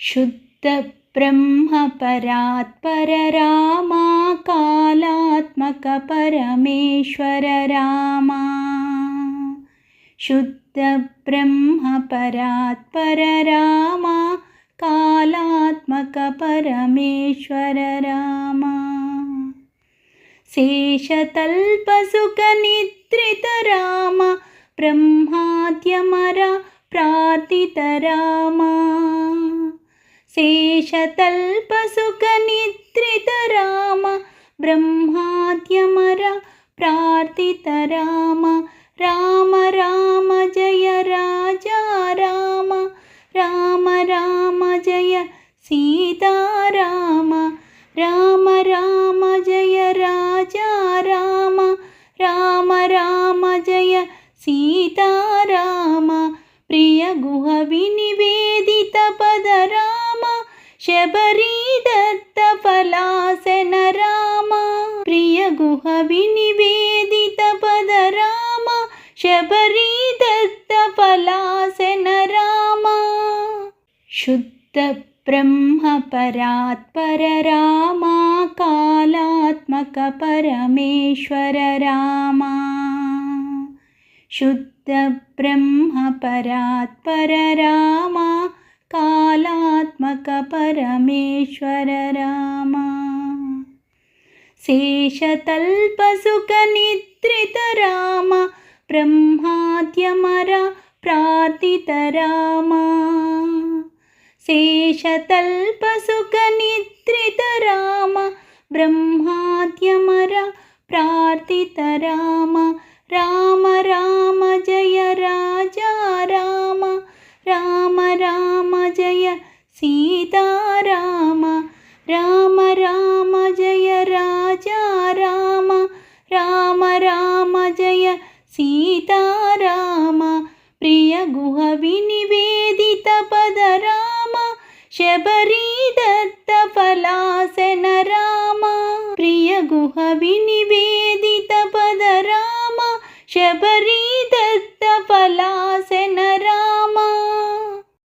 शुद्धब्रह्मपरात्पररामा कालात्मकपरमेश्वर Rama शुद्धब्रह्मपरात्पररामा कालात्मकपरमेश्वर Rama शेषतल्पसुखनिद्रितराम ब्रह्माद्यमर प्रार्थितरामा शेषतल्पसुखनिद्रितराम ब्रह्माद्यमर प्रार्थितराम Ram Ram Jai Raja Ram Ram Ram Jai Sitaram Ram Ram Jai शबरीदत्तफलासन Ram प्रियगुहविनिवेदितपदराम शबरीदत्तफलासन Ram शुद्धब्रह्मपरात्पररामा। कालात्मकपरमेश्वर Rama शुद्धब्रह्मपरात्पररामा कालात्मकपरमेश्वर Rama. शेषतल्पसुखनिद्रितराम ब्रह्माद्यमर प्रार्थितरामा शेषतल्पसुखनिद्रितराम ब्रह्माद्यमर प्रार्थितराम Ram. Ram Sitaram Ram Ram Jai Raja Ram Ram Ram Jai Sitaram प्रियगुहविनिवेदितपदराम शबरीदत्तफलासन Ram प्रियगुहविनिवेदितपदराम शबरीदत्तफला